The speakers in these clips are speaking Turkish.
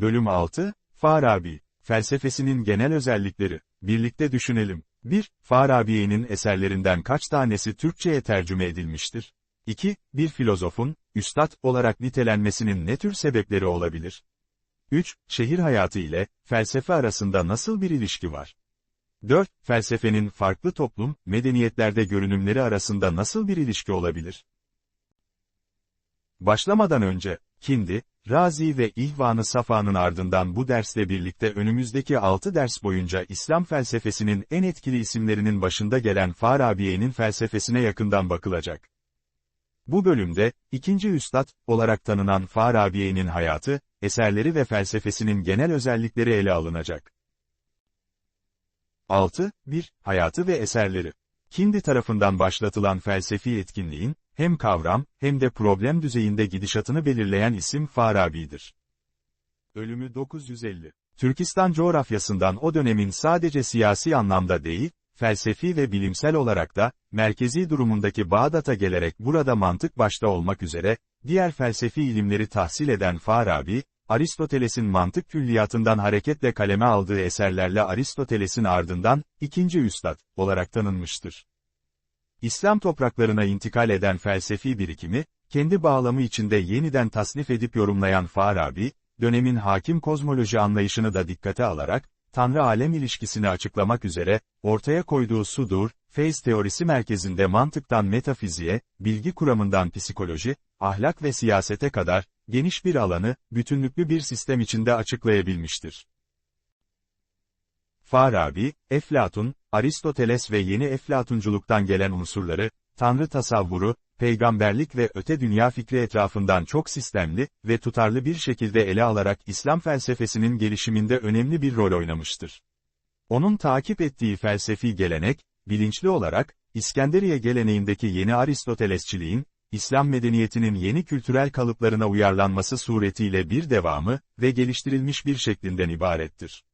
Bölüm 6, Farabi, felsefesinin genel özellikleri, birlikte düşünelim. 1. Farabi'nin eserlerinden kaç tanesi Türkçe'ye tercüme edilmiştir? 2. Bir filozofun, üstad olarak nitelenmesinin ne tür sebepleri olabilir? 3. Şehir hayatı ile, felsefe arasında nasıl bir ilişki var? 4. Felsefenin farklı toplum, medeniyetlerde görünümleri arasında nasıl bir ilişki olabilir? Başlamadan önce, Kindi, Razi ve İhvan-ı Safa'nın ardından bu dersle birlikte önümüzdeki 6 ders boyunca İslam felsefesinin en etkili isimlerinin başında gelen Farabi'nin felsefesine yakından bakılacak. Bu bölümde, ikinci üstad olarak tanınan Farabi'nin hayatı, eserleri ve felsefesinin genel özellikleri ele alınacak. 6. 1. Hayatı ve eserleri. Kindi tarafından başlatılan felsefi etkinliğin, hem kavram, hem de problem düzeyinde gidişatını belirleyen isim Farabi'dir. Ölümü 950. Türkistan coğrafyasından o dönemin sadece siyasi anlamda değil, felsefi ve bilimsel olarak da, merkezi durumundaki Bağdat'a gelerek burada mantık başta olmak üzere, diğer felsefi ilimleri tahsil eden Farabi, Aristoteles'in mantık külliyatından hareketle kaleme aldığı eserlerle Aristoteles'in ardından, ikinci üstad, olarak tanınmıştır. İslam topraklarına intikal eden felsefi birikimi, kendi bağlamı içinde yeniden tasnif edip yorumlayan Farabi, dönemin hakim kozmoloji anlayışını da dikkate alarak, Tanrı-alem ilişkisini açıklamak üzere, ortaya koyduğu sudur, feyz teorisi merkezinde mantıktan metafiziğe, bilgi kuramından psikoloji, ahlak ve siyasete kadar, geniş bir alanı, bütünlüklü bir sistem içinde açıklayabilmiştir. Farabi, Eflatun, Aristoteles ve yeni Eflatunculuktan gelen unsurları, Tanrı tasavvuru, peygamberlik ve öte dünya fikri etrafından çok sistemli ve tutarlı bir şekilde ele alarak İslam felsefesinin gelişiminde önemli bir rol oynamıştır. Onun takip ettiği felsefi gelenek, bilinçli olarak, İskenderiye geleneğindeki yeni Aristotelesçiliğin, İslam medeniyetinin yeni kültürel kalıplarına uyarlanması suretiyle bir devamı ve geliştirilmiş bir şeklinden ibarettir.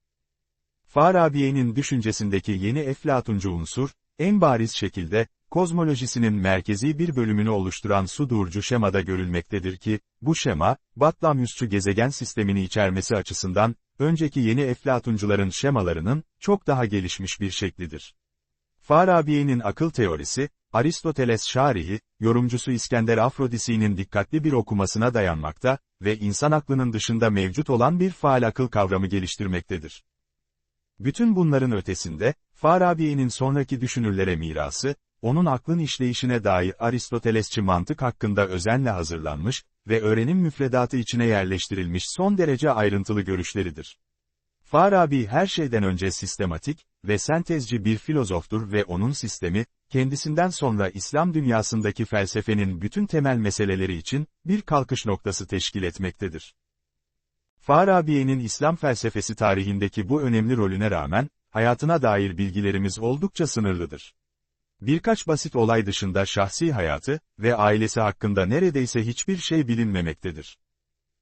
Farabi'nin düşüncesindeki yeni eflatuncu unsur, en bariz şekilde, kozmolojisinin merkezi bir bölümünü oluşturan sudurcu şemada görülmektedir ki, bu şema, Batlamyusçu gezegen sistemini içermesi açısından, önceki yeni eflatuncuların şemalarının, çok daha gelişmiş bir şeklidir. Farabi'nin akıl teorisi, Aristoteles Şarihi, yorumcusu İskender Afrodisi'nin dikkatli bir okumasına dayanmakta ve insan aklının dışında mevcut olan bir faal akıl kavramı geliştirmektedir. Bütün bunların ötesinde, Farabi'nin sonraki düşünürlere mirası, onun aklın işleyişine dair Aristotelesçi mantık hakkında özenle hazırlanmış ve öğrenim müfredatı içine yerleştirilmiş son derece ayrıntılı görüşleridir. Farabi her şeyden önce sistematik ve sentezci bir filozoftur ve onun sistemi, kendisinden sonra İslam dünyasındaki felsefenin bütün temel meseleleri için bir kalkış noktası teşkil etmektedir. Farabi'nin İslam felsefesi tarihindeki bu önemli rolüne rağmen, hayatına dair bilgilerimiz oldukça sınırlıdır. Birkaç basit olay dışında şahsi hayatı ve ailesi hakkında neredeyse hiçbir şey bilinmemektedir.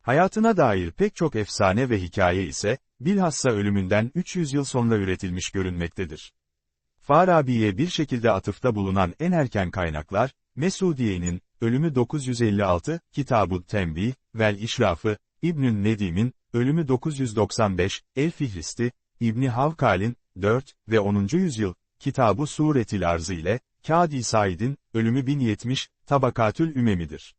Hayatına dair pek çok efsane ve hikaye ise, bilhassa ölümünden 300 yıl sonra üretilmiş görünmektedir. Farabi'ye bir şekilde atıfta bulunan en erken kaynaklar, Mesudiye'nin, ölümü 956, Kitab-ı Tembih, Vel İşrafı, İbnül Nedim'in, ölümü 995, El Fihristi, İbni Havkal'in, 4 ve 10. yüzyıl, Kitab-ı Suretil Arzı ile, Kâdi Said'in, ölümü 1070, Tabakatül Ümemidir.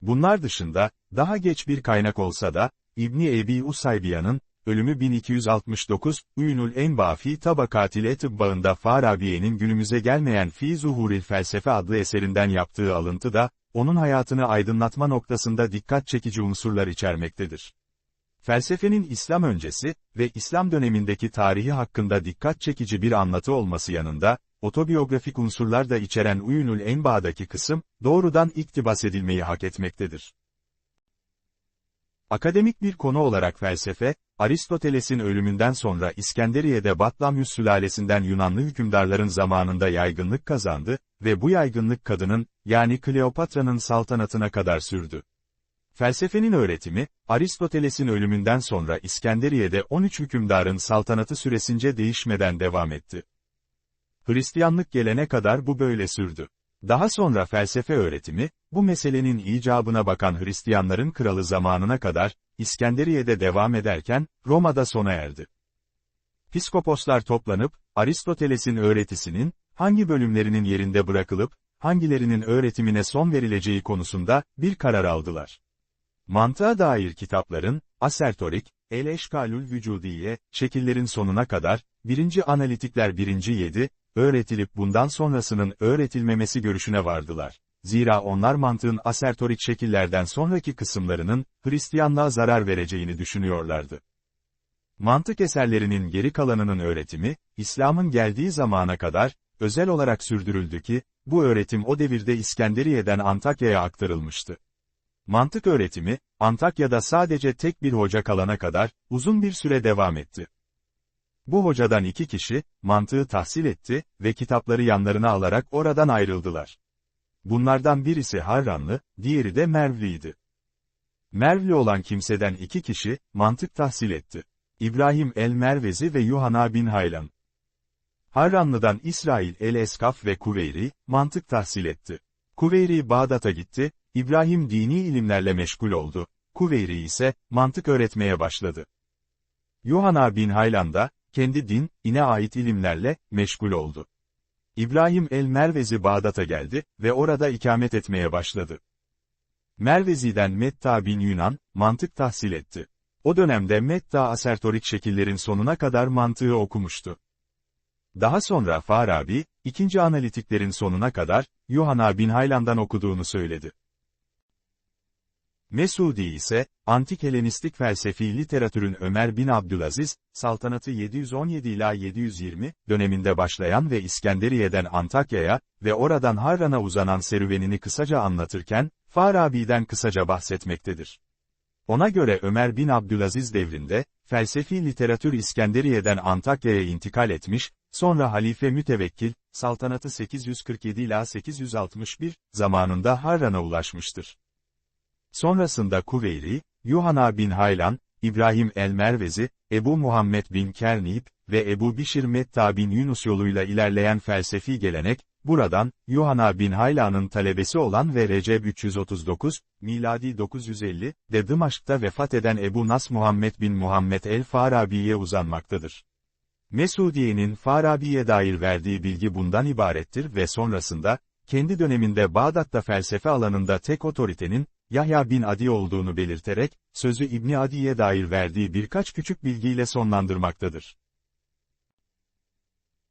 Bunlar dışında, daha geç bir kaynak olsa da, İbni Ebi Usaybiya'nın, ölümü 1269, Üynül Enbafi Tabakatile Tıbbağında Farabiye'nin günümüze gelmeyen Fi Zuhuril Felsefe adlı eserinden yaptığı alıntı da, onun hayatını aydınlatma noktasında dikkat çekici unsurlar içermektedir. Felsefenin İslam öncesi ve İslam dönemindeki tarihi hakkında dikkat çekici bir anlatı olması yanında, otobiyografik unsurlar da içeren Uyunul Enba'daki kısım, doğrudan iktibas edilmeyi hak etmektedir. Akademik bir konu olarak felsefe, Aristoteles'in ölümünden sonra İskenderiye'de Batlamyus sülalesinden Yunanlı hükümdarların zamanında yaygınlık kazandı ve bu yaygınlık kadının, yani Kleopatra'nın saltanatına kadar sürdü. Felsefenin öğretimi, Aristoteles'in ölümünden sonra İskenderiye'de 13 hükümdarın saltanatı süresince değişmeden devam etti. Hristiyanlık gelene kadar bu böyle sürdü. Daha sonra felsefe öğretimi, bu meselenin icabına bakan Hristiyanların kralı zamanına kadar, İskenderiye'de devam ederken, Roma'da sona erdi. Piskoposlar toplanıp, Aristoteles'in öğretisinin, hangi bölümlerinin yerinde bırakılıp, hangilerinin öğretimine son verileceği konusunda, bir karar aldılar. Mantığa dair kitapların, asertorik, el eşkalül vücudiye, şekillerin sonuna kadar, birinci analitikler birinci yedi, öğretilip bundan sonrasının öğretilmemesi görüşüne vardılar. Zira onlar mantığın asertorik şekillerden sonraki kısımlarının, Hristiyanlığa zarar vereceğini düşünüyorlardı. Mantık eserlerinin geri kalanının öğretimi, İslam'ın geldiği zamana kadar, özel olarak sürdürüldü ki, bu öğretim o devirde İskenderiye'den Antakya'ya aktarılmıştı. Mantık öğretimi, Antakya'da sadece tek bir hoca kalana kadar, uzun bir süre devam etti. Bu hocadan iki kişi, mantığı tahsil etti ve kitapları yanlarına alarak oradan ayrıldılar. Bunlardan birisi Harranlı, diğeri de Mervliydi. Mervli olan kimseden iki kişi, mantık tahsil etti. İbrahim el-Mervezi ve Yuhana bin Haylan. Harranlı'dan İsrail el-Eskaf ve Kuveyri, mantık tahsil etti. Kuveyri Bağdat'a gitti, İbrahim dini ilimlerle meşgul oldu. Kuveyri ise, mantık öğretmeye başladı. Yuhana bin Haylan da, kendi din, ine ait ilimlerle, meşgul oldu. İbrahim el-Mervezi Bağdat'a geldi ve orada ikamet etmeye başladı. Mervezi'den Metta bin Yunan, mantık tahsil etti. O dönemde Metta asertorik şekillerin sonuna kadar mantığı okumuştu. Daha sonra Farabi, ikinci analitiklerin sonuna kadar, Yuhana bin Haylan'dan okuduğunu söyledi. Mesudi ise, antik Helenistik felsefi literatürün Ömer bin Abdülaziz, saltanatı 717 ila 720 döneminde başlayan ve İskenderiye'den Antakya'ya ve oradan Harran'a uzanan serüvenini kısaca anlatırken, Farabi'den kısaca bahsetmektedir. Ona göre Ömer bin Abdülaziz devrinde, felsefi literatür İskenderiye'den Antakya'ya intikal etmiş, sonra Halife Mütevekkil, saltanatı 847 ila 861 zamanında Harran'a ulaşmıştır. Sonrasında Kuveyri, Yuhana bin Haylan, İbrahim el-Mervezi, Ebu Muhammed bin Kernip ve Ebu Bişir Metta bin Yunus yoluyla ilerleyen felsefi gelenek, buradan, Yuhana bin Haylan'ın talebesi olan ve Recep 339, miladi 950, de Dımaşk'ta vefat eden Ebu Nas Muhammed bin Muhammed el-Farabi'ye uzanmaktadır. Mesudiye'nin Farabi'ye dair verdiği bilgi bundan ibarettir ve sonrasında, kendi döneminde Bağdat'ta felsefe alanında tek otoritenin, Yahya bin Adi olduğunu belirterek, sözü İbni Adi'ye dair verdiği birkaç küçük bilgiyle sonlandırmaktadır.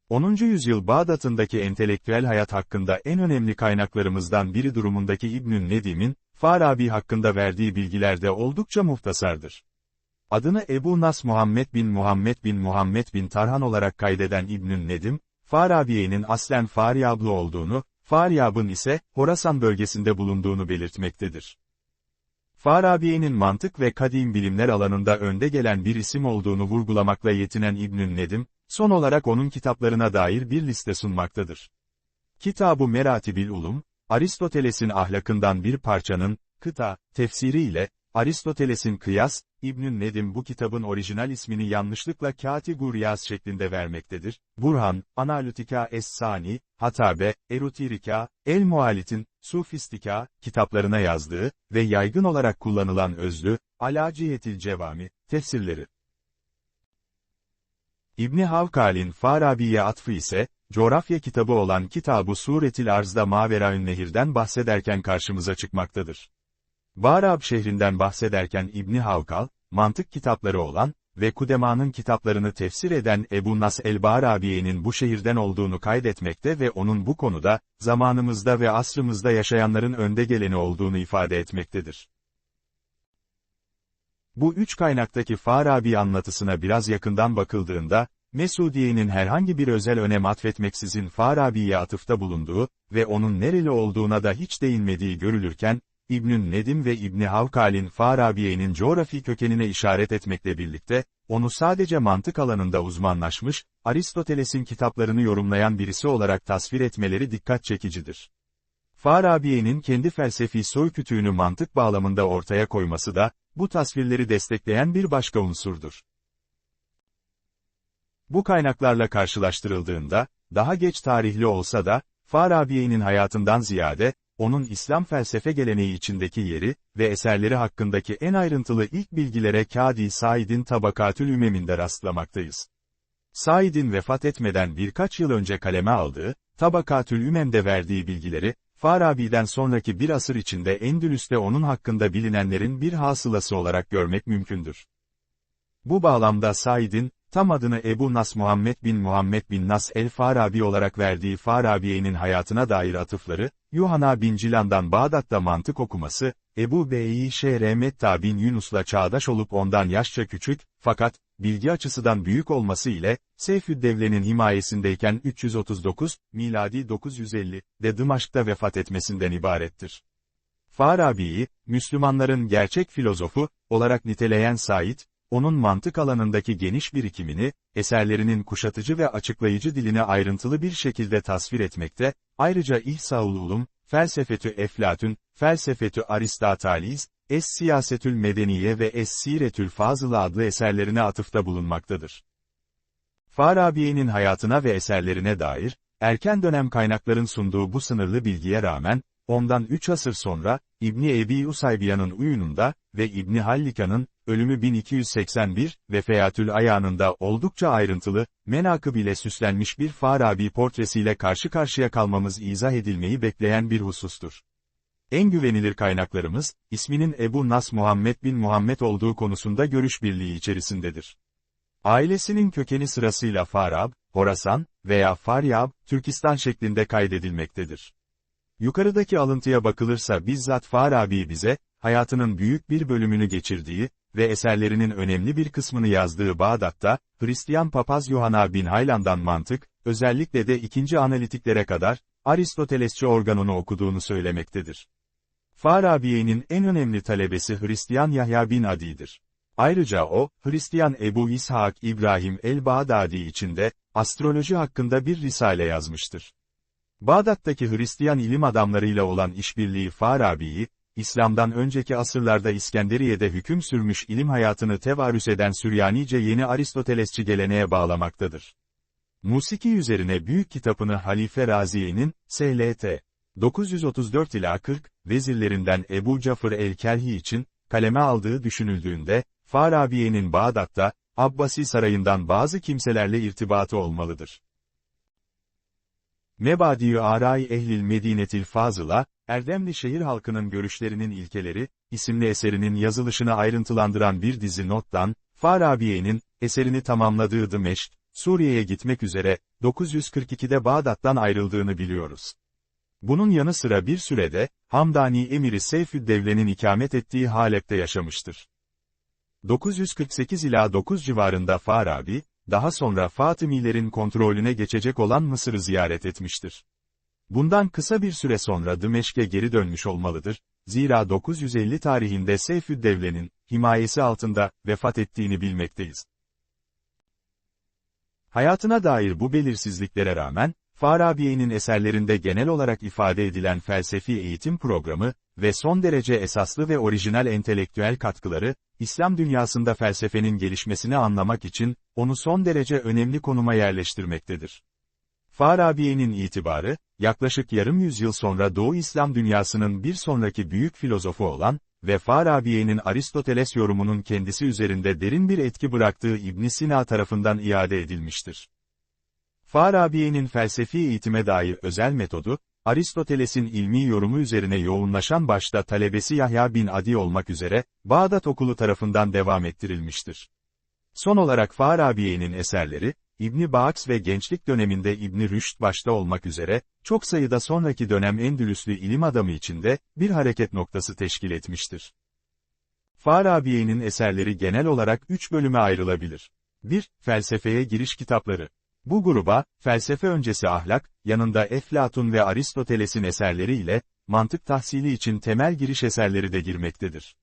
10. yüzyıl Bağdat'ındaki entelektüel hayat hakkında en önemli kaynaklarımızdan biri durumundaki İbnül Nedim'in, Farabi hakkında verdiği bilgilerde oldukça muhtasardır. Adını Ebu Nas Muhammed bin Muhammed bin Muhammed bin Tarhan olarak kaydeden İbnül Nedim, Farabiye'nin aslen Faryablı olduğunu, Faryab'ın ise, Horasan bölgesinde bulunduğunu belirtmektedir. Farabi'nin mantık ve kadim bilimler alanında önde gelen bir isim olduğunu vurgulamakla yetinen İbnül Nedim, son olarak onun kitaplarına dair bir liste sunmaktadır. Kitab-ı Meratibil Ulum, Aristoteles'in ahlakından bir parçanın, kıta, tefsiri ile, Aristoteles'in Kıyas, İbnül Nedim bu kitabın orijinal ismini yanlışlıkla Kâti şeklinde vermektedir. Burhan, Analytika Es-Sani, Hatabe, Erutirika, El-Mualit'in, Sufistika, kitaplarına yazdığı ve yaygın olarak kullanılan özlü, Alaciyetil Cevami, tefsirleri. İbni Havkal'in Farabi'ye atfı ise, coğrafya kitabı olan Kitab-ı Suretil Arz'da Maveraün Nehir'den bahsederken karşımıza çıkmaktadır. Bağrab şehrinden bahsederken İbni Havkal, mantık kitapları olan ve Kudema'nın kitaplarını tefsir eden Ebu Nas el-Barabiye'nin bu şehirden olduğunu kaydetmekte ve onun bu konuda, zamanımızda ve asrımızda yaşayanların önde geleni olduğunu ifade etmektedir. Bu üç kaynaktaki Farabi anlatısına biraz yakından bakıldığında, Mesudiye'nin herhangi bir özel önem atfetmeksizin Farabi'ye atıfta bulunduğu ve onun nereli olduğuna da hiç değinmediği görülürken, İbnün Nedim ve İbni Havkal'in Farabiye'nin coğrafi kökenine işaret etmekle birlikte, onu sadece mantık alanında uzmanlaşmış, Aristoteles'in kitaplarını yorumlayan birisi olarak tasvir etmeleri dikkat çekicidir. Farabiye'nin kendi felsefi soykütüğünü mantık bağlamında ortaya koyması da, bu tasvirleri destekleyen bir başka unsurdur. Bu kaynaklarla karşılaştırıldığında, daha geç tarihli olsa da, Farabi'nin hayatından ziyade, onun İslam felsefe geleneği içindeki yeri ve eserleri hakkındaki en ayrıntılı ilk bilgilere Kadi Said'in Tabakatül Ümem'inde rastlamaktayız. Said'in vefat etmeden birkaç yıl önce kaleme aldığı, Tabakatül Ümem'de verdiği bilgileri, Farabi'den sonraki bir asır içinde Endülüs'te onun hakkında bilinenlerin bir hasılası olarak görmek mümkündür. Bu bağlamda Said'in, tam adını Ebu Nas Muhammed bin Muhammed bin Nas el-Farabi olarak verdiği Farabiye'nin hayatına dair atıfları, Yuhana bin Cilan'dan Bağdat'ta mantık okuması, Ebu Bey'i Şehre Metta bin Yunus'la çağdaş olup ondan yaşça küçük, fakat, bilgi açısından büyük olması ile, Seyfüddevle'nin himayesindeyken 339, miladi 950, de Dımaşk'ta vefat etmesinden ibarettir. Farabi'yi, Müslümanların gerçek filozofu, olarak niteleyen Said, onun mantık alanındaki geniş birikimini, eserlerinin kuşatıcı ve açıklayıcı diline ayrıntılı bir şekilde tasvir etmekte, ayrıca İhsaul Ulum, Felsefetü Eflatun, Felsefetü Aristoteles, Es-Siyasetül Medeniye ve Es-Siretül Fazılı adlı eserlerine atıfta bulunmaktadır. Farabiye'nin hayatına ve eserlerine dair, erken dönem kaynakların sunduğu bu sınırlı bilgiye rağmen, ondan 3 asır sonra, İbni Ebi Usaybiyan'ın uyununda ve İbni Hallika'nın, ölümü 1281 ve Feyatül Ayağı'nda oldukça ayrıntılı, menakıb ile süslenmiş bir Farabi portresiyle karşı karşıya kalmamız izah edilmeyi bekleyen bir husustur. En güvenilir kaynaklarımız, isminin Ebu Nas Muhammed bin Muhammed olduğu konusunda görüş birliği içerisindedir. Ailesinin kökeni sırasıyla Farab, Horasan veya Faryab, Türkistan şeklinde kaydedilmektedir. Yukarıdaki alıntıya bakılırsa bizzat Farabi bize, hayatının büyük bir bölümünü geçirdiği ve eserlerinin önemli bir kısmını yazdığı Bağdat'ta, Hristiyan papaz Yohana bin Haylan'dan mantık, özellikle de ikinci analitiklere kadar, Aristotelesçi organonu okuduğunu söylemektedir. Farabiye'nin en önemli talebesi Hristiyan Yahya bin Adi'dir. Ayrıca o, Hristiyan Ebu İshak İbrahim el-Bağdadi için de, astroloji hakkında bir risale yazmıştır. Bağdat'taki Hristiyan ilim adamlarıyla olan işbirliği Farabi'yi, İslam'dan önceki asırlarda İskenderiye'de hüküm sürmüş ilim hayatını tevarüs eden Süryanice yeni Aristotelesçi geleneğe bağlamaktadır. Musiki üzerine büyük kitabını Halife Raziye'nin, SLT, 934 ila 40, vezirlerinden Ebu Cafır el-Kelhi için, kaleme aldığı düşünüldüğünde, Farabiye'nin Bağdat'ta, Abbasi sarayından bazı kimselerle irtibatı olmalıdır. Mebadiü Aray Ehlil Medinetil Fazıla, Erdemli şehir halkının görüşlerinin ilkeleri, isimli eserinin yazılışını ayrıntılandıran bir dizi nottan, Farabiye'nin, eserini tamamladığı Dımeşk, Suriye'ye gitmek üzere, 942'de Bağdat'tan ayrıldığını biliyoruz. Bunun yanı sıra bir sürede, Hamdani emiri Seyfüddevle'nin ikamet ettiği Halep'te yaşamıştır. 948 ila 9 civarında Farabi, daha sonra Fatımilerin kontrolüne geçecek olan Mısır'ı ziyaret etmiştir. Bundan kısa bir süre sonra Dımeşk'e geri dönmüş olmalıdır, zira 950 tarihinde Seyfüddevle'nin, himayesi altında, vefat ettiğini bilmekteyiz. Hayatına dair bu belirsizliklere rağmen, Farabi'nin eserlerinde genel olarak ifade edilen felsefi eğitim programı ve son derece esaslı ve orijinal entelektüel katkıları, İslam dünyasında felsefenin gelişmesini anlamak için, onu son derece önemli konuma yerleştirmektedir. Farabi'nin itibarı, yaklaşık yarım yüzyıl sonra Doğu İslam dünyasının bir sonraki büyük filozofu olan ve Farabi'nin Aristoteles yorumunun kendisi üzerinde derin bir etki bıraktığı İbn Sina tarafından iade edilmiştir. Farabi'nin felsefi eğitime dair özel metodu, Aristoteles'in ilmi yorumu üzerine yoğunlaşan başta talebesi Yahya bin Adi olmak üzere, Bağdat okulu tarafından devam ettirilmiştir. Son olarak Farabi'nin eserleri, İbni Baaks ve gençlik döneminde İbni Rüşd başta olmak üzere, çok sayıda sonraki dönem Endülüslü ilim adamı içinde, bir hareket noktası teşkil etmiştir. Farabi'nin eserleri genel olarak üç bölüme ayrılabilir. 1. Felsefeye giriş kitapları. Bu gruba, felsefe öncesi ahlak, yanında Eflatun ve Aristoteles'in eserleri ile, mantık tahsili için temel giriş eserleri de girmektedir.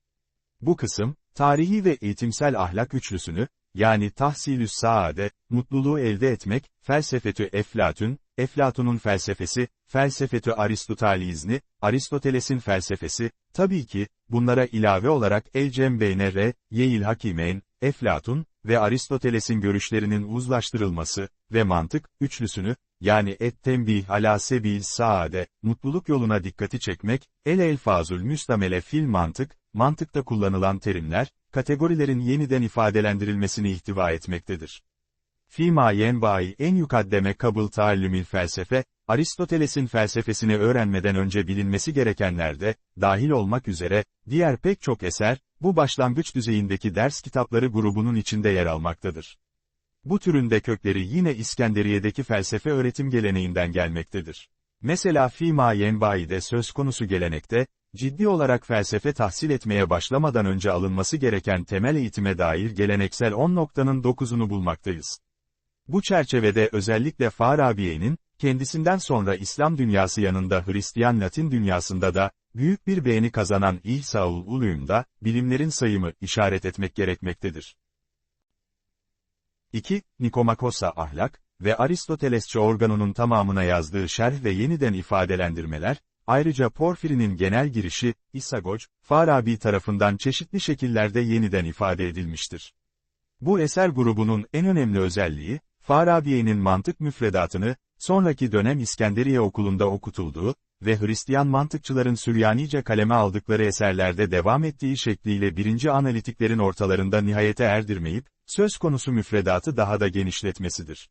Bu kısım, tarihi ve eğitimsel ahlak üçlüsünü, yani tahsilüs saade, mutluluğu elde etmek, felsefetü Eflatun, Eflatun'un felsefesi, felsefetü Aristotalizni, Aristoteles'in felsefesi, tabii ki, bunlara ilave olarak El Cembeyne Yeil Hakimeyn, Eflatun ve Aristoteles'in görüşlerinin uzlaştırılması ve mantık, üçlüsünü, yani et tembih ala sebil saade, mutluluk yoluna dikkati çekmek, el elfazul müstamele fil mantık, mantıkta kullanılan terimler, kategorilerin yeniden ifadelendirilmesini ihtiva etmektedir. Fima yenbai en yukaddeme kabul taallümil felsefe, Aristoteles'in felsefesini öğrenmeden önce bilinmesi gerekenlerde, dahil olmak üzere, diğer pek çok eser, bu başlangıç düzeyindeki ders kitapları grubunun içinde yer almaktadır. Bu türünde kökleri yine İskenderiye'deki felsefe öğretim geleneğinden gelmektedir. Mesela Fima Yenbai'de söz konusu gelenekte, ciddi olarak felsefe tahsil etmeye başlamadan önce alınması gereken temel eğitime dair geleneksel 10 noktanın 9'unu bulmaktayız. Bu çerçevede özellikle Farabi'nin, kendisinden sonra İslam dünyası yanında Hristiyan Latin dünyasında da, büyük bir beğeni kazanan İhsaul Ulûm'da, bilimlerin sayımı işaret etmek gerekmektedir. 2. Nikomakos'a ahlak ve Aristotelesçe organonun tamamına yazdığı şerh ve yeniden ifadelendirmeler, ayrıca Porfiri'nin genel girişi, İsagoc, Farabi tarafından çeşitli şekillerde yeniden ifade edilmiştir. Bu eser grubunun en önemli özelliği, Farabi'nin mantık müfredatını, sonraki dönem İskenderiye okulunda okutulduğu ve Hristiyan mantıkçıların Süryanice kaleme aldıkları eserlerde devam ettiği şekliyle birinci analitiklerin ortalarında nihayete erdirmeyip, söz konusu müfredatı daha da genişletmesidir.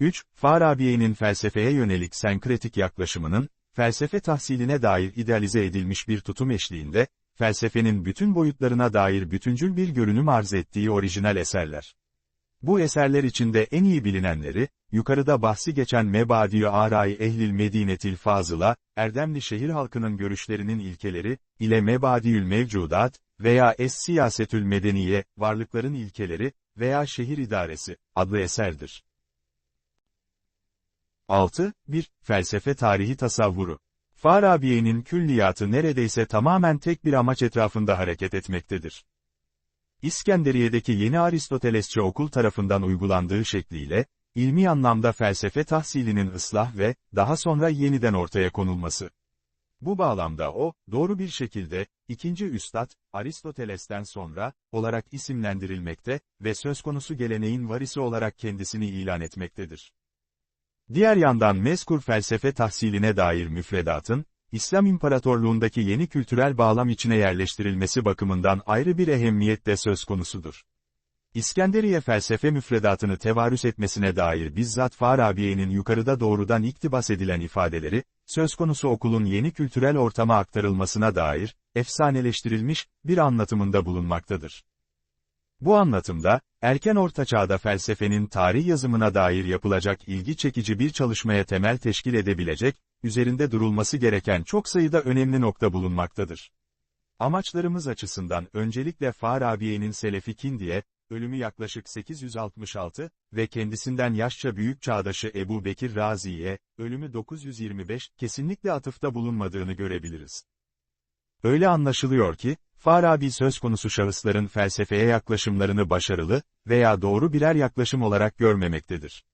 3. Farabi'nin felsefeye yönelik senkretik yaklaşımının, felsefe tahsiline dair idealize edilmiş bir tutum eşliğinde, felsefenin bütün boyutlarına dair bütüncül bir görünüm arz ettiği orijinal eserler. Bu eserler içinde en iyi bilinenleri, yukarıda bahsi geçen Mebadiyo Arai Ehlil Medinetil Fazıla, Erdemli şehir halkının görüşlerinin ilkeleri, ile Mebadiyül Mevcudat, veya Es-Siyasetül Medeniye, varlıkların ilkeleri, veya şehir idaresi, adlı eserdir. 6. 1. Felsefe tarihi tasavvuru. Farabiye'nin külliyatı neredeyse tamamen tek bir amaç etrafında hareket etmektedir. İskenderiye'deki yeni Aristotelesçe okul tarafından uygulandığı şekliyle, ilmi anlamda felsefe tahsilinin ıslah ve, daha sonra yeniden ortaya konulması. Bu bağlamda o, doğru bir şekilde, ikinci üstad, Aristoteles'ten sonra, olarak isimlendirilmekte ve söz konusu geleneğin varisi olarak kendisini ilan etmektedir. Diğer yandan mezkur felsefe tahsiline dair müfredatın, İslam İmparatorluğundaki yeni kültürel bağlam içine yerleştirilmesi bakımından ayrı bir ehemmiyet de söz konusudur. İskenderiye felsefe müfredatını tevarüs etmesine dair bizzat Farabiye'nin yukarıda doğrudan iktibas edilen ifadeleri, söz konusu okulun yeni kültürel ortama aktarılmasına dair, efsaneleştirilmiş, bir anlatımında bulunmaktadır. Bu anlatımda, erken orta çağda felsefenin tarih yazımına dair yapılacak ilgi çekici bir çalışmaya temel teşkil edebilecek, üzerinde durulması gereken çok sayıda önemli nokta bulunmaktadır. Amaçlarımız açısından öncelikle Farabiye'nin Selefi Kindiye, ölümü yaklaşık 866 ve kendisinden yaşça büyük çağdaşı Ebu Bekir Razi'ye, ölümü 925, kesinlikle atıfta bulunmadığını görebiliriz. Öyle anlaşılıyor ki, Farabi söz konusu şahısların felsefeye yaklaşımlarını başarılı veya doğru birer yaklaşım olarak görmemektedir.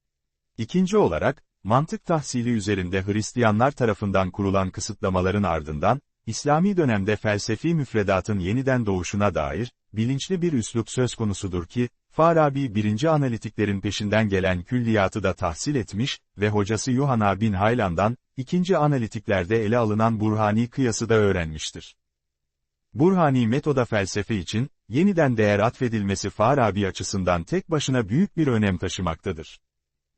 İkinci olarak, mantık tahsili üzerinde Hristiyanlar tarafından kurulan kısıtlamaların ardından, İslami dönemde felsefi müfredatın yeniden doğuşuna dair, bilinçli bir üslup söz konusudur ki, Farabi birinci analitiklerin peşinden gelen külliyatı da tahsil etmiş ve hocası Yuhanna bin Haylan'dan, ikinci analitiklerde ele alınan Burhani kıyası da öğrenmiştir. Burhani metoda felsefe için, yeniden değer atfedilmesi Farabi açısından tek başına büyük bir önem taşımaktadır.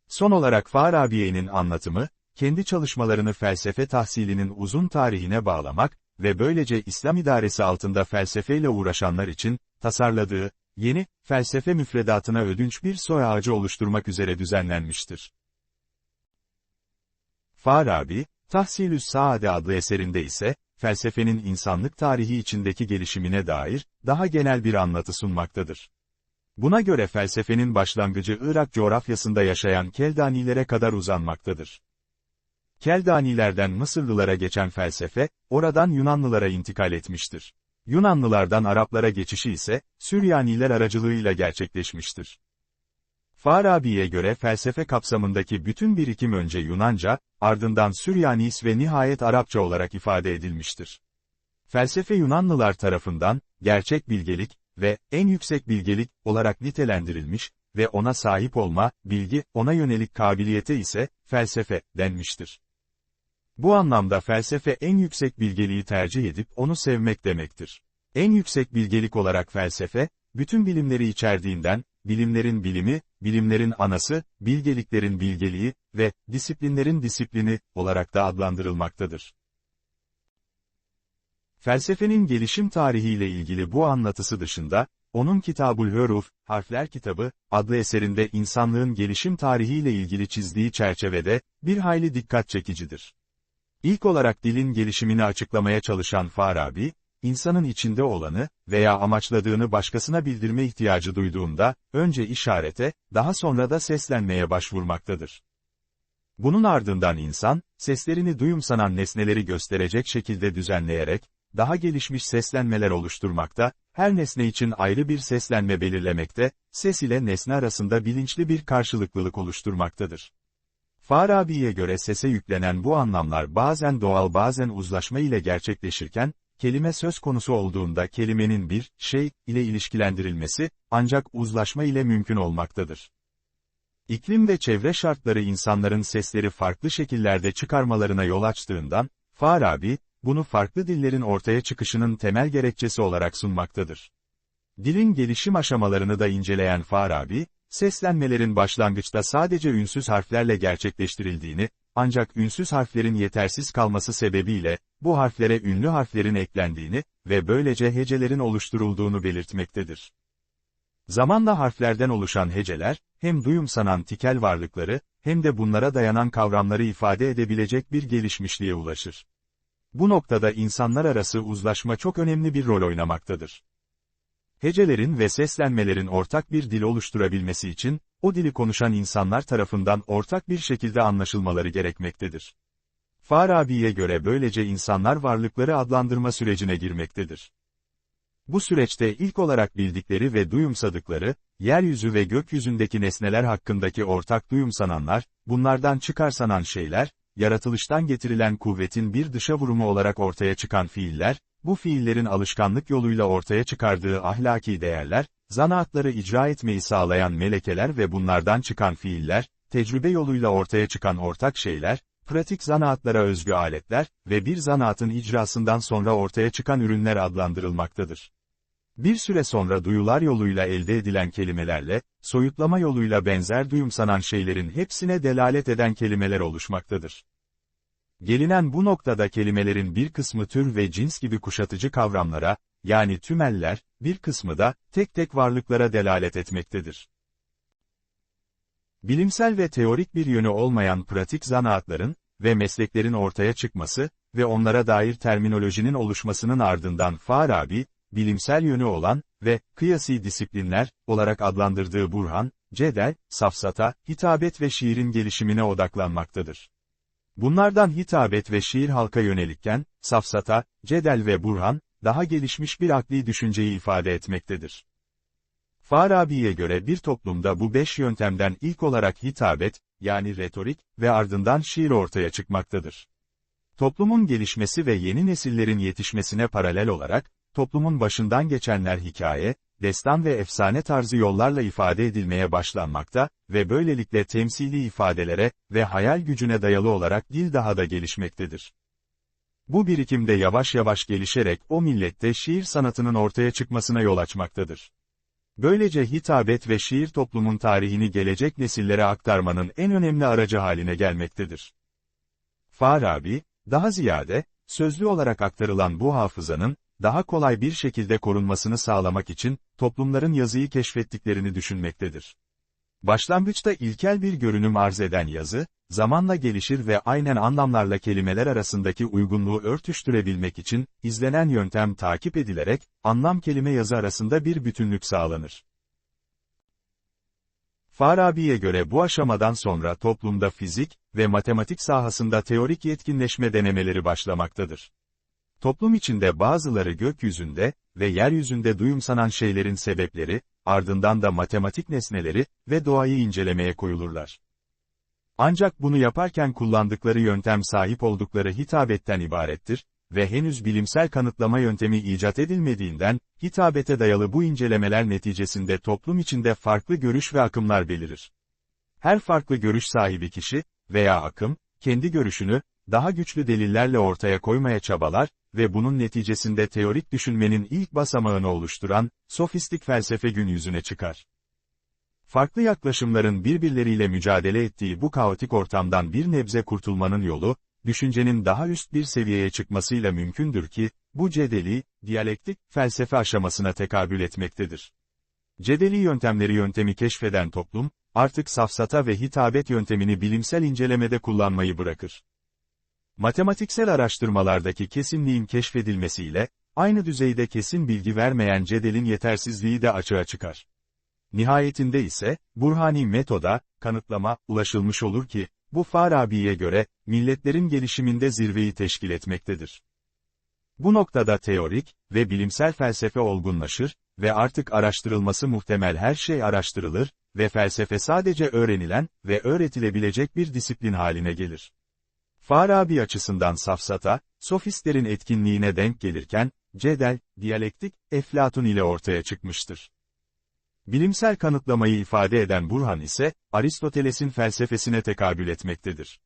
Son olarak Farabi'nin anlatımı, kendi çalışmalarını felsefe tahsilinin uzun tarihine bağlamak ve böylece İslam idaresi altında felsefeyle uğraşanlar için, tasarladığı, yeni, felsefe müfredatına ödünç bir soy ağacı oluşturmak üzere düzenlenmiştir. Farabi, Tahsilüs Saade adlı eserinde ise, felsefenin insanlık tarihi içindeki gelişimine dair, daha genel bir anlatı sunmaktadır. Buna göre felsefenin başlangıcı Irak coğrafyasında yaşayan Keldanilere kadar uzanmaktadır. Keldanilerden Mısırlılara geçen felsefe, oradan Yunanlılara intikal etmiştir. Yunanlılardan Araplara geçişi ise, Süryaniler aracılığıyla gerçekleşmiştir. Farabi'ye göre felsefe kapsamındaki bütün birikim önce Yunanca, ardından Süryanis ve nihayet Arapça olarak ifade edilmiştir. Felsefe Yunanlılar tarafından, gerçek bilgelik ve en yüksek bilgelik olarak nitelendirilmiş, ve ona sahip olma, bilgi, ona yönelik kabiliyete ise, felsefe, denmiştir. Bu anlamda felsefe en yüksek bilgeliği tercih edip onu sevmek demektir. En yüksek bilgelik olarak felsefe, bütün bilimleri içerdiğinden, bilimlerin bilimi, bilimlerin anası, bilgeliklerin bilgeliği ve disiplinlerin disiplini olarak da adlandırılmaktadır. Felsefenin gelişim tarihiyle ilgili bu anlatısı dışında, onun Kitabul Hüruf, Harfler Kitabı, adlı eserinde insanlığın gelişim tarihiyle ilgili çizdiği çerçevede, bir hayli dikkat çekicidir. İlk olarak dilin gelişimini açıklamaya çalışan Farabi, insanın içinde olanı veya amaçladığını başkasına bildirme ihtiyacı duyduğunda, önce işarete, daha sonra da seslenmeye başvurmaktadır. Bunun ardından insan, seslerini duyumsanan nesneleri gösterecek şekilde düzenleyerek, daha gelişmiş seslenmeler oluşturmakta, her nesne için ayrı bir seslenme belirlemekte, ses ile nesne arasında bilinçli bir karşılıklılık oluşturmaktadır. Farabi'ye göre sese yüklenen bu anlamlar bazen doğal bazen uzlaşma ile gerçekleşirken, kelime söz konusu olduğunda kelimenin bir, şey, ile ilişkilendirilmesi, ancak uzlaşma ile mümkün olmaktadır. İklim ve çevre şartları insanların sesleri farklı şekillerde çıkarmalarına yol açtığından, Farabi, bunu farklı dillerin ortaya çıkışının temel gerekçesi olarak sunmaktadır. Dilin gelişim aşamalarını da inceleyen Farabi, seslenmelerin başlangıçta sadece ünsüz harflerle gerçekleştirildiğini, ancak ünsüz harflerin yetersiz kalması sebebiyle, bu harflere ünlü harflerin eklendiğini ve böylece hecelerin oluşturulduğunu belirtmektedir. Zamanla harflerden oluşan heceler, hem duyumsanan tikel varlıkları, hem de bunlara dayanan kavramları ifade edebilecek bir gelişmişliğe ulaşır. Bu noktada insanlar arası uzlaşma çok önemli bir rol oynamaktadır. Hecelerin ve seslenmelerin ortak bir dil oluşturabilmesi için, o dili konuşan insanlar tarafından ortak bir şekilde anlaşılmaları gerekmektedir. Farabi'ye göre böylece insanlar varlıkları adlandırma sürecine girmektedir. Bu süreçte ilk olarak bildikleri ve duyumsadıkları, yeryüzü ve gökyüzündeki nesneler hakkındaki ortak duyumsananlar, bunlardan çıkarsanan şeyler, yaratılıştan getirilen kuvvetin bir dışa vurumu olarak ortaya çıkan fiiller, bu fiillerin alışkanlık yoluyla ortaya çıkardığı ahlaki değerler, zanaatları icra etmeyi sağlayan melekeler ve bunlardan çıkan fiiller, tecrübe yoluyla ortaya çıkan ortak şeyler, pratik zanaatlara özgü aletler ve bir zanaatın icrasından sonra ortaya çıkan ürünler adlandırılmaktadır. Bir süre sonra duyular yoluyla elde edilen kelimelerle, soyutlama yoluyla benzer duyumsanan şeylerin hepsine delalet eden kelimeler oluşmaktadır. Gelinen bu noktada kelimelerin bir kısmı tür ve cins gibi kuşatıcı kavramlara, yani tümeller, bir kısmı da, tek tek varlıklara delalet etmektedir. Bilimsel ve teorik bir yönü olmayan pratik zanaatların ve mesleklerin ortaya çıkması ve onlara dair terminolojinin oluşmasının ardından Farabi, bilimsel yönü olan ve kıyasi disiplinler olarak adlandırdığı Burhan, Cedel, Safsata, hitabet ve şiirin gelişimine odaklanmaktadır. Bunlardan hitabet ve şiir halka yönelikken, Safsata, Cedel ve Burhan, daha gelişmiş bir akli düşünceyi ifade etmektedir. Farabi'ye göre bir toplumda bu beş yöntemden ilk olarak hitabet, yani retorik ve ardından şiir ortaya çıkmaktadır. Toplumun gelişmesi ve yeni nesillerin yetişmesine paralel olarak, toplumun başından geçenler hikaye, destan ve efsane tarzı yollarla ifade edilmeye başlanmakta ve böylelikle temsili ifadelere ve hayal gücüne dayalı olarak dil daha da gelişmektedir. Bu birikimde yavaş yavaş gelişerek o millette şiir sanatının ortaya çıkmasına yol açmaktadır. Böylece hitabet ve şiir toplumun tarihini gelecek nesillere aktarmanın en önemli aracı haline gelmektedir. Farabi, daha ziyade, sözlü olarak aktarılan bu hafızanın, daha kolay bir şekilde korunmasını sağlamak için, toplumların yazıyı keşfettiklerini düşünmektedir. Başlangıçta ilkel bir görünüm arz eden yazı, zamanla gelişir ve aynen anlamlarla kelimeler arasındaki uygunluğu örtüştürebilmek için, izlenen yöntem takip edilerek, anlam kelime yazı arasında bir bütünlük sağlanır. Farabi'ye göre bu aşamadan sonra toplumda fizik ve matematik sahasında teorik yetkinleşme denemeleri başlamaktadır. Toplum içinde bazıları gökyüzünde ve yeryüzünde duyumsanan şeylerin sebepleri, ardından da matematik nesneleri ve doğayı incelemeye koyulurlar. Ancak bunu yaparken kullandıkları yöntem sahip oldukları hitabetten ibarettir, ve henüz bilimsel kanıtlama yöntemi icat edilmediğinden, hitabete dayalı bu incelemeler neticesinde toplum içinde farklı görüş ve akımlar belirir. Her farklı görüş sahibi kişi veya akım, kendi görüşünü, daha güçlü delillerle ortaya koymaya çabalar ve bunun neticesinde teorik düşünmenin ilk basamağını oluşturan, sofistik felsefe gün yüzüne çıkar. Farklı yaklaşımların birbirleriyle mücadele ettiği bu kaotik ortamdan bir nebze kurtulmanın yolu, düşüncenin daha üst bir seviyeye çıkmasıyla mümkündür ki, bu cedeli, diyalektik, felsefe aşamasına tekabül etmektedir. Cedeli yöntemleri yöntemi keşfeden toplum, artık safsata ve hitabet yöntemini bilimsel incelemede kullanmayı bırakır. Matematiksel araştırmalardaki kesinliğin keşfedilmesiyle, aynı düzeyde kesin bilgi vermeyen cedelin yetersizliği de açığa çıkar. Nihayetinde ise, Burhani metoda, kanıtlama, ulaşılmış olur ki, bu Farabi'ye göre, milletlerin gelişiminde zirveyi teşkil etmektedir. Bu noktada teorik ve bilimsel felsefe olgunlaşır ve artık araştırılması muhtemel her şey araştırılır ve felsefe sadece öğrenilen ve öğretilebilecek bir disiplin haline gelir. Farabi açısından safsata, sofistlerin etkinliğine denk gelirken, cedel, diyalektik, Eflatun ile ortaya çıkmıştır. Bilimsel kanıtlamayı ifade eden Burhan ise, Aristoteles'in felsefesine tekabül etmektedir.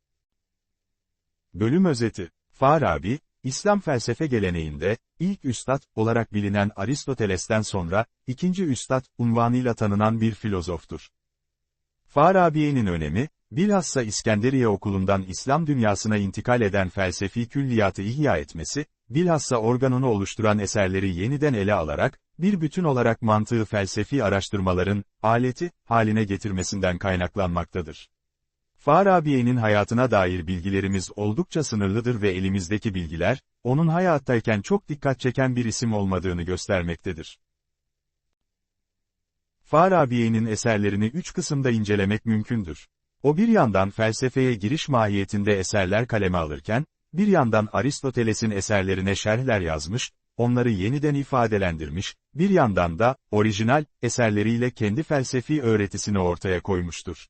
Bölüm özeti Farabi, İslam felsefe geleneğinde, ilk üstad olarak bilinen Aristoteles'ten sonra, ikinci üstad unvanıyla tanınan bir filozoftur. Farabi'nin önemi, bilhassa İskenderiye okulundan İslam dünyasına intikal eden felsefi külliyatı ihya etmesi, bilhassa organonu oluşturan eserleri yeniden ele alarak, bir bütün olarak mantığı felsefi araştırmaların, aleti, haline getirmesinden kaynaklanmaktadır. Farabi'nin hayatına dair bilgilerimiz oldukça sınırlıdır ve elimizdeki bilgiler, onun hayattayken çok dikkat çeken bir isim olmadığını göstermektedir. Farabi'nin eserlerini üç kısımda incelemek mümkündür. O bir yandan felsefeye giriş mahiyetinde eserler kaleme alırken, bir yandan Aristoteles'in eserlerine şerhler yazmış, onları yeniden ifadelendirmiş, bir yandan da, orijinal, eserleriyle kendi felsefi öğretisini ortaya koymuştur.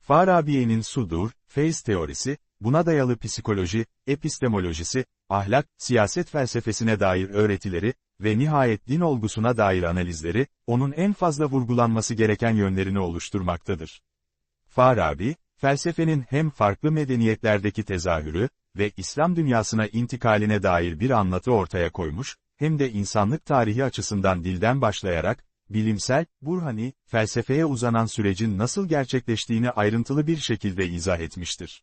Farabi'nin sudur, feyz teorisi, buna dayalı psikoloji, epistemolojisi, ahlak, siyaset felsefesine dair öğretileri ve nihayet din olgusuna dair analizleri, onun en fazla vurgulanması gereken yönlerini oluşturmaktadır. Farabi, felsefenin hem farklı medeniyetlerdeki tezahürü ve İslam dünyasına intikaline dair bir anlatı ortaya koymuş, hem de insanlık tarihi açısından dilden başlayarak, bilimsel, burhani, felsefeye uzanan sürecin nasıl gerçekleştiğini ayrıntılı bir şekilde izah etmiştir.